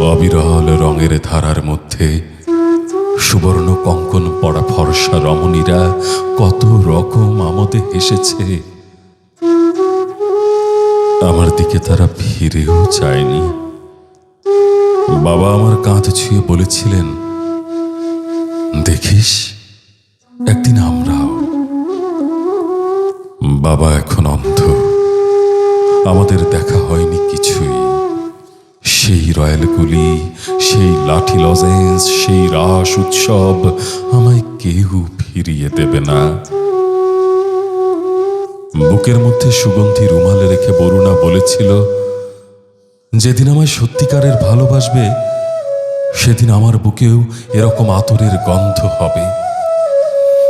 অবিরল রঙের ধারার মধ্যে সুবর্ণ কঙ্কন পড়া ফর্সা রমণীরা কত রকম আমোদে হেসেছে। আমার দিকে তারা ফিরেও চায়নি। বাবা আমার কাঁধ ছুঁয়ে বলেছিলেন, দেখিস, একদিন আমরাও। বাবা এখন অন্ধ। আমাদের দেখা হয়নি কিছুই। সেই রয়্যালগুলি সেই লাঠি লজেন্স, সেই রাস উৎসব আমায় কেউ ফিরিয়ে দেবে না। বুকের মধ্যে সুগন্ধি রুমালে রেখে বরুণা বলেছিল, যেদিন আমায় সত্যিকারের ভালোবাসবে, সেদিন আমার বুকেও এরকম আতরের গন্ধ হবে।